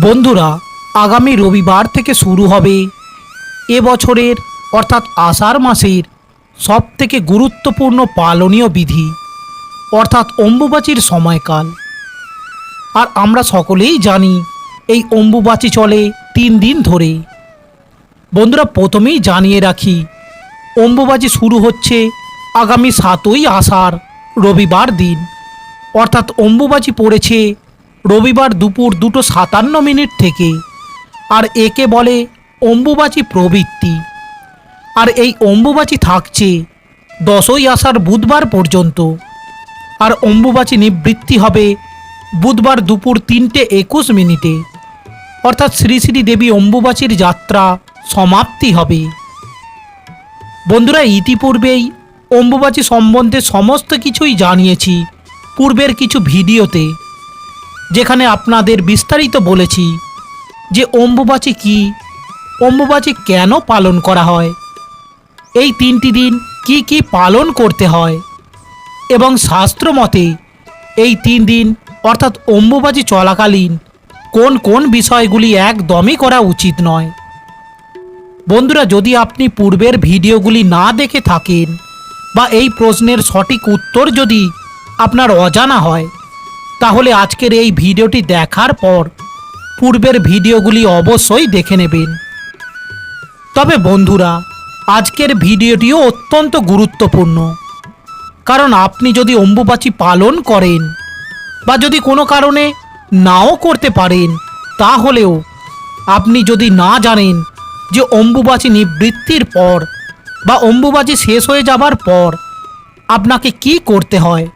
বন্ধুরা, আগামী রবিবার থেকে শুরু হবে এ বছরের, অর্থাৎ আষাঢ় মাসের সব থেকে গুরুত্বপূর্ণ পালনীয় বিধি, অর্থাৎ অম্বুবাচীর সময়কাল। আর আমরা সকলেই জানি, এই অম্বুবাচী চলে তিন দিন ধরে। বন্ধুরা, প্রথমেই জানিয়ে রাখি, অম্বুবাচী শুরু হচ্ছে আগামী সাতই আষাঢ় রবিবার দিন। অর্থাৎ অম্বুবাচী পড়েছে রবিবার দুপুর দুটো সাতান্ন মিনিট থেকে। আর একে বলে অম্বুবাচী প্রবৃত্তি। আর এই অম্বুবাচী থাকছে দশই আসার বুধবার পর্যন্ত। আর অম্বুবাচী নিবৃত্তি হবে বুধবার দুপুর তিনটে একুশ মিনিটে। অর্থাৎ শ্রী শ্রী দেবী অম্বুবাচীর যাত্রা সমাপ্তি হবে। বন্ধুরা, ইতিপূর্বেই অম্বুবাচী সম্বন্ধে সমস্ত কিছুই জানিয়েছি। পূর্বের কিছু ভিডিওতে। যেখানে আপনাদের বিস্তারিত বলেছি যে অম্বুবাচী কি, অম্বুবাচী কেন পালন করা হয়, এই তিনটি দিন কি কি পালন করতে হয়, এবং শাস্ত্র মতে এই তিন দিন, অর্থাৎ অম্বুবাচী চলাকালীন কোন কোন বিষয়গুলি একদমই করা উচিত নয়। বন্ধুরা, যদি আপনি পূর্বের ভিডিওগুলি না দেখে থাকেন বা এই প্রশ্নের সঠিক উত্তর যদি আপনার অজানা হয় তাহলে আজকের এই ভিডিওটি দেখার পর পূর্বের ভিডিওগুলি অবশ্যই দেখে নেবেন। তবে বন্ধুরা, আজকের ভিডিওটিও অত্যন্ত গুরুত্বপূর্ণ। কারণ আপনি যদি অম্বুবাচী পালন করেন বা যদি কোনো কারণে নাও করতে পারেন, তাহলেও আপনি যদি না জানেন যে অম্বুবাচী নিবৃত্তির পর বা অম্বুবাচী শেষ হয়ে যাবার পর আপনাকে কি করতে হয়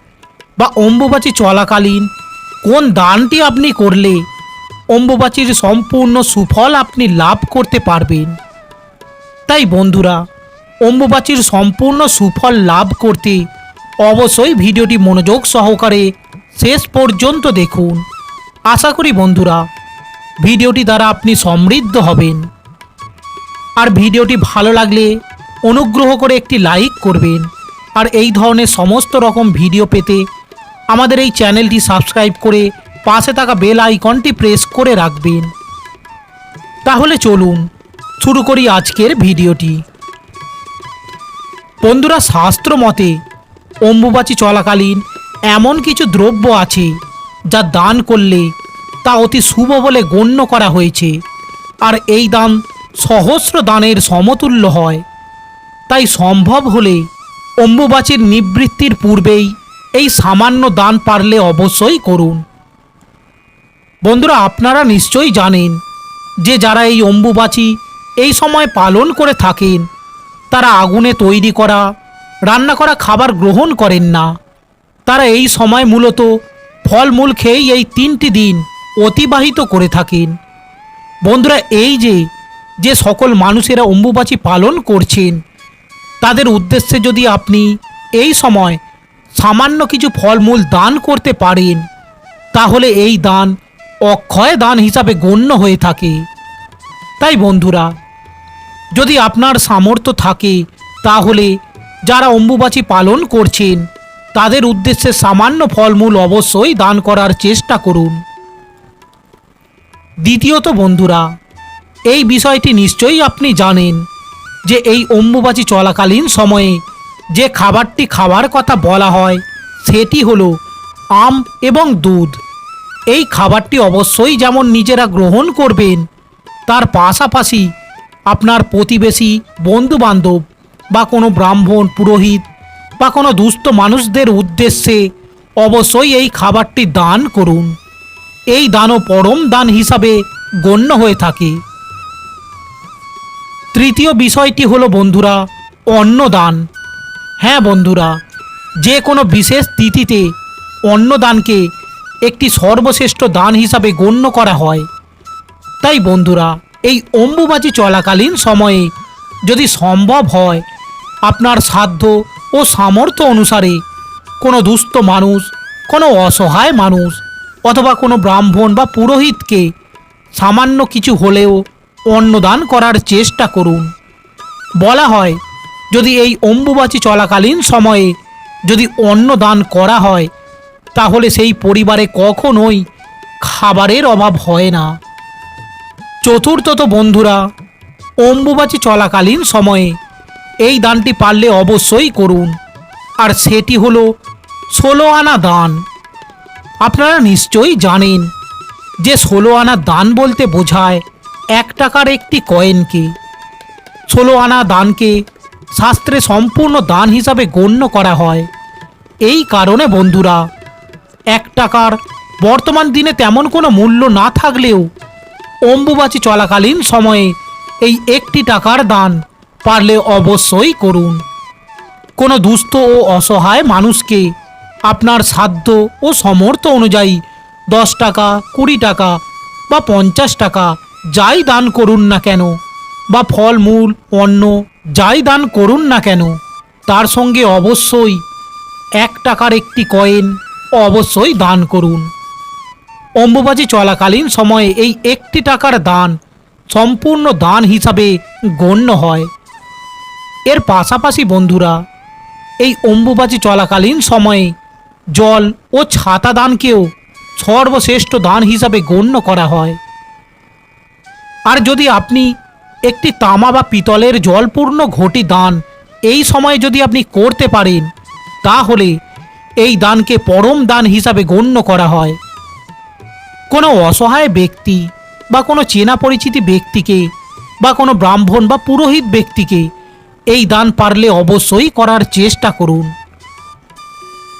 বা অম্বুবাচী চলাকালীন কোন দানটি আপনি করলে অম্বুবাচীর সম্পূর্ণ সুফল আপনি লাভ করতে পারবেন। তাই বন্ধুরা, অম্বুবাচীর সম্পূর্ণ সুফল লাভ করতে অবশ্যই ভিডিওটি মনোযোগ সহকারে শেষ পর্যন্ত দেখুন। আশা করি বন্ধুরা, ভিডিওটি দ্বারা আপনি সমৃদ্ধ হবেন। আর ভিডিওটি ভালো লাগলে অনুগ্রহ করে একটি লাইক করবেন। আর এই ধরনের সমস্ত রকম ভিডিও পেতে আমাদের এই চ্যানেলটি সাবস্ক্রাইব করে পাশে থাকা বেল আইকনটি প্রেস করে রাখবেন। তাহলে চলুন শুরু করি আজকের ভিডিওটি। বন্ধুরা, শাস্ত্র মতে অম্বুবাচী চলাকালীন এমন কিছু দ্রব্য আছে যা দান করলে তা অতি শুভ বলে গণ্য করা হয়েছে। আর এই দান সহস্র দানের সমতুল্য হয়। তাই সম্ভব হলে অম্বুবাচীর নিবৃত্তির পূর্বেই এই সামান্য দান পারলে অবশ্যই করুন। বন্ধুরা, আপনারা নিশ্চয়ই জানেন যে যারা এই অম্বুবাচী এই সময় পালন করে থাকেন, তারা আগুনে তৈরি করা, রান্না করা খাবার গ্রহণ করেন না। তারা এই সময় মূলত ফলমূল খেয়েই এই তিনটি দিন অতিবাহিত করে থাকেন। বন্ধুরা, এই যে যে সকল মানুষেরা অম্বুবাচী পালন করছেন, তাদের উদ্দেশ্যে যদি আপনি এই সময় সামান্য কিছু ফলমূল দান করতে পারেন, তাহলে এই দান অক্ষয় দান হিসাবে গণ্য হয়ে থাকে। তাই বন্ধুরা, যদি আপনার সামর্থ্য থাকে, তাহলে যারা অম্বুবাচী পালন করছেন, তাদের উদ্দেশ্যে সামান্য ফলমূল অবশ্যই দান করার চেষ্টা করুন। দ্বিতীয়ত বন্ধুরা, এই বিষয়টি নিশ্চয়ই আপনি জানেন যে এই অম্বুবাচী চলাকালীন সময়ে যে খাবারটি খাওয়ার কথা বলা হয়, সেটি হলো আম এবং দুধ। এই খাবারটি অবশ্যই যেমন নিজেরা গ্রহণ করবেন, তার পাশাপাশি আপনার প্রতিবেশী, বন্ধুবান্ধব বা কোনো ব্রাহ্মণ, পুরোহিত বা কোনো দুস্থ মানুষদের উদ্দেশ্যে অবশ্যই এই খাবারটি দান করুন। এই দানও পরম দান হিসাবে গণ্য হয়ে থাকে। তৃতীয় বিষয়টি হলো বন্ধুরা, অন্নদান। হ্যাঁ বন্ধুরা, যে কোনো বিশেষ তিথিতে অন্নদানকে একটি সর্বশ্রেষ্ঠ দান হিসাবে গণ্য করা হয়। তাই বন্ধুরা, এই অম্বুবাচী চলাকালীন সময়ে যদি সম্ভব হয়, আপনার সাধ্য ও সামর্থ্য অনুসারে কোনো দুস্থ মানুষ, কোনো অসহায় মানুষ অথবা কোনো ব্রাহ্মণ বা পুরোহিতকে সামান্য কিছু হলেও অন্নদান করার চেষ্টা করুন। বলা হয় যদি এই অম্বুবাচী চলাকালীন সময়ে যদি অন্ন দান করা হয়, তাহলে সেই পরিবারে কখনোই খাবারের অভাব হয় না। চতুর্থত বন্ধুরা, অম্বুবাচী চলাকালীন সময়ে এই দানটি পারলে অবশ্যই করুন। আর সেটি হলো ষোলো আনা দান। আপনারা নিশ্চয়ই জানেন যে ষোলো আনা দান বলতে বোঝায় এক টাকার একটি কয়েনকে। ষোলো আনা দানকে শাস্ত্রে সম্পূর্ণ দান হিসাবে গণ্য করা হয়। এই কারণে বন্ধুরা, এক টাকার বর্তমান দিনে তেমন কোনো মূল্য না থাকলেও অম্বুবাচী চলাকালীন সময়ে এই একটি টাকার দান পারলে অবশ্যই করুন। কোনো দুস্থ ও অসহায় মানুষকে আপনার সাধ্য ও সমর্থ অনুযায়ী দশ টাকা, কুড়ি টাকা বা পঞ্চাশ টাকা যাই দান করুন না কেন, বা ফলমূল অন্ন যাই দান করুন না কেন, তার সঙ্গে অবশ্যই এক টাকার একটি কয়েন অবশ্যই দান করুন। অম্বুবাজি চলাকালীন সময়ে এই একটি টাকার দান সম্পূর্ণ দান হিসাবে গণ্য হয়। এর পাশাপাশি বন্ধুরা, এই অম্বুবাচী চলাকালীন সময়ে জল ও ছাতা দানকেও সর্বশ্রেষ্ঠ দান হিসাবে গণ্য করা হয়। আর যদি আপনি একটি তামা বা পিতলের জলপূর্ণ ঘটি দান এই সময়ে যদি আপনি করতে পারেন, তাহলে এই দানকে পরম দান হিসাবে গণ্য করা হয়। কোনো অসহায় ব্যক্তি বা কোনো চেনা পরিচিতি ব্যক্তিকে বা কোনো ব্রাহ্মণ বা পুরোহিত ব্যক্তিকে এই দান পারলে অবশ্যই করার চেষ্টা করুন।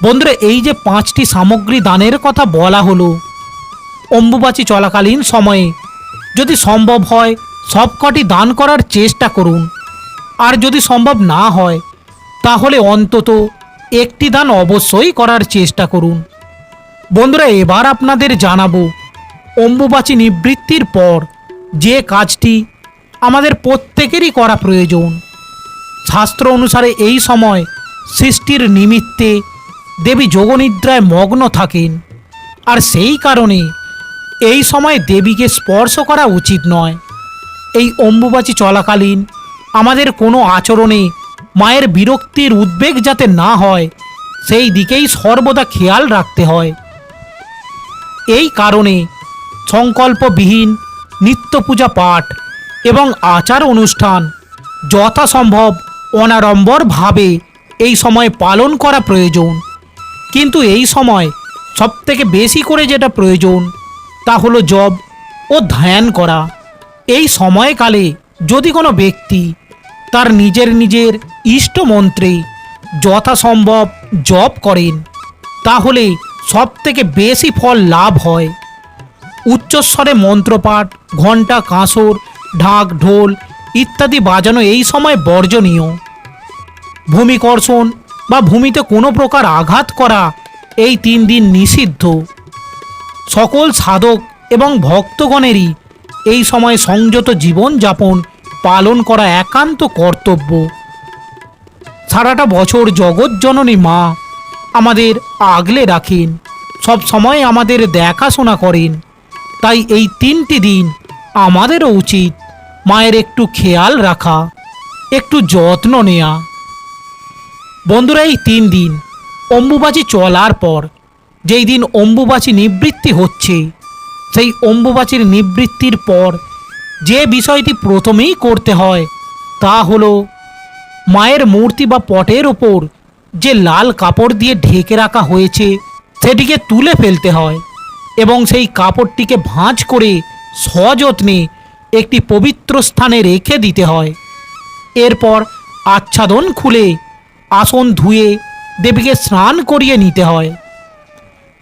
বন্ধুরা, এই যে পাঁচটি সামগ্রী দানের কথা বলা হলো, অম্বুবাচী চলাকালীন সময়ে যদি সম্ভব হয় সবকটি দান করার চেষ্টা করুন। আর যদি সম্ভব না হয়, তাহলে অন্তত একটি দান অবশ্যই করার চেষ্টা করুন। বন্ধুরা, এবার আপনাদের জানাব অম্বুবাচী নিবৃত্তির পর যে কাজটি আমাদের প্রত্যেকেরই করা প্রয়োজন। শাস্ত্র অনুসারে এই সময় সৃষ্টির নিমিত্তে দেবী যোগনিদ্রায় মগ্ন থাকেন। আর সেই কারণে এই সময় দেবীকে স্পর্শ করা উচিত নয়। এই অম্বুবাচী চলাকালীন আমাদের কোনো আচরণে মায়ের বিরক্তির উদ্বেগ যাতে না হয়, সেই দিকেই সর্বদা খেয়াল রাখতে হয়। এই কারণে সংকল্পবিহীন নিত্য পূজা পাঠ এবং আচার অনুষ্ঠান যথাসম্ভব অনাড়ম্বরভাবে এই সময় পালন করা প্রয়োজন। কিন্তু এই সময় সবথেকে বেশি করে যেটা প্রয়োজন, তা হলো জব ও ধ্যান করা। এই সময়কালে যদি কোনো ব্যক্তি তার নিজের নিজের ইষ্ট মন্ত্রে যথাসম্ভব জপ করেন, তাহলে সব থেকে বেশি ফল লাভ হয়। উচ্চস্বরে মন্ত্রপাঠ, ঘণ্টা কাঁসর, ঢাক, ঢোল ইত্যাদি বাজানো এই সময় বর্জনীয়। ভূমিকর্ষণ বা ভূমিতে কোনো প্রকার আঘাত করা এই তিন দিন নিষিদ্ধ। সকল সাধক এবং ভক্তগণেরই এই সময় সংযত জীবনযাপন, পালন করা একান্ত কর্তব্য। সারাটা বছর জগৎজননী মা আমাদের আগলে রাখেন, সব সময় আমাদের দেখাশোনা করেন। তাই এই তিনটি দিন আমাদেরও উচিত মায়ের একটু খেয়াল রাখা, একটু যত্ন নেয়া। বন্ধুরা, এই তিন দিন অম্বুবাচী চলার পর, যেই দিন অম্বুবাচী নিবৃত্তি হচ্ছে সেই অম্বুবাচীর নিবৃত্তির পর যে বিষয়টি প্রথমেই করতে হয় তা হলো মায়ের মূর্তি বা পটের ওপর যে লাল কাপড় দিয়ে ঢেকে রাখা হয়েছে সেটিকে তুলে ফেলতে হয় এবং সেই কাপড়টিকে ভাঁজ করে সযত্নে একটি পবিত্র স্থানে রেখে দিতে হয়। এরপর আচ্ছাদন খুলে আসন ধুয়ে দেবীকে স্নান করিয়ে নিতে হয়।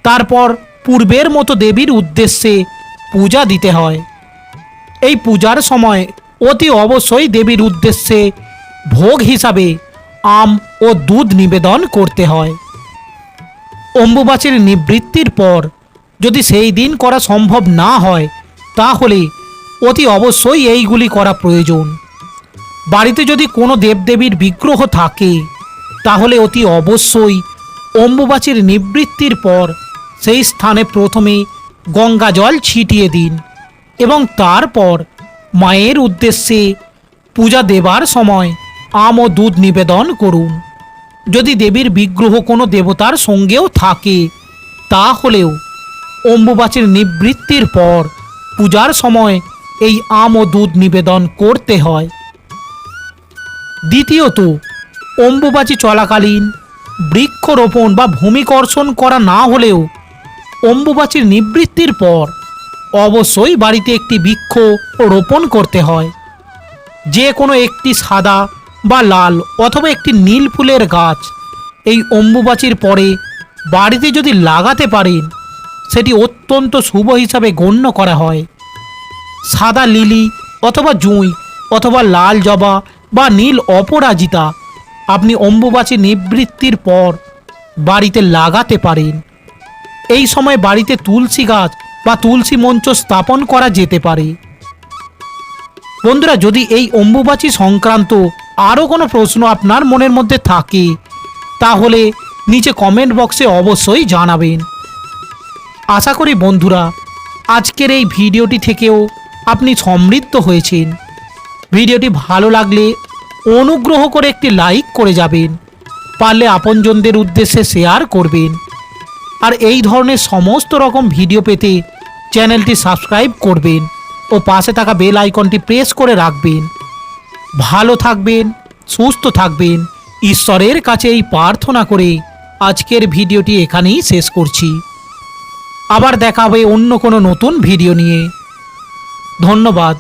তারপর পূর্বের মতো দেবীর উদ্দেশ্যে পূজা দিতে হয়। এই পূজার সময় অতি অবশ্যই দেবীর উদ্দেশ্যে ভোগ হিসাবে আম ও দুধ নিবেদন করতে হয়। অম্বুবাচীর নিবৃত্তির পর যদি সেই দিন করা সম্ভব না হয়, তাহলে অতি অবশ্যই এইগুলি করা প্রয়োজন। বাড়িতে যদি কোনো দেবদেবীর বিগ্রহ থাকে, তাহলে অতি অবশ্যই অম্বুবাচীর নিবৃত্তির পর সেই স্থানে প্রথমে গঙ্গা জল ছিটিয়ে দিন এবং তারপর মায়ের উদ্দেশ্যে পূজা দেবার সময় আম ও দুধ নিবেদন করুন। যদি দেবীর বিগ্রহ কোনো দেবতার সঙ্গেও থাকে, তাহলেও অম্বুবাচীর নিবৃত্তির পর পূজার সময় এই আম ও দুধ নিবেদন করতে হয়। দ্বিতীয়ত, অম্বুবাচী চলাকালীন বৃক্ষরোপণ বা ভূমিকর্ষণ করা না হলেও অম্বুবাচীর নিবৃত্তির পর অবশ্যই বাড়িতে একটি বৃক্ষ রোপণ করতে হয়। যে কোনো একটি সাদা বা লাল অথবা একটি নীল ফুলের গাছ এই অম্বুবাচীর পরে বাড়িতে যদি লাগাতে পারেন, সেটি অত্যন্ত শুভ হিসাবে গণ্য করা হয়। সাদা লিলি অথবা জুঁই অথবা লাল জবা বা নীল অপরাজিতা আপনি অম্বুবাচী নিবৃত্তির পর বাড়িতে লাগাতে পারেন। এই সময় বাড়িতে তুলসী গাছ বা তুলসী মঞ্চ স্থাপন করা যেতে পারে। বন্ধুরা, যদি এই অম্বুবাচী সংক্রান্ত আরও কোনো প্রশ্ন আপনার মনের মধ্যে থাকে, তাহলে নিচে কমেন্ট বক্সে অবশ্যই জানাবেন। আশা করি বন্ধুরা, আজকের এই ভিডিওটি থেকেও আপনি সমৃদ্ধ হয়েছেন। ভিডিওটি ভালো লাগলে অনুগ্রহ করে একটি লাইক করে যাবেন। পারলে আপনজনদের উদ্দেশ্যে শেয়ার করবেন। আর এই ধরনের সমস্ত রকম ভিডিও পেতে চ্যানেলটি সাবস্ক্রাইব করবেন ও পাশে থাকা বেল আইকনটি প্রেস করে রাখবেন। ভালো থাকবেন, সুস্থ থাকবেন। ঈশ্বরের কাছে এই প্রার্থনা করে আজকের ভিডিওটি এখানেই শেষ করছি। আবার দেখা হবে অন্য কোনো নতুন ভিডিও নিয়ে। ধন্যবাদ।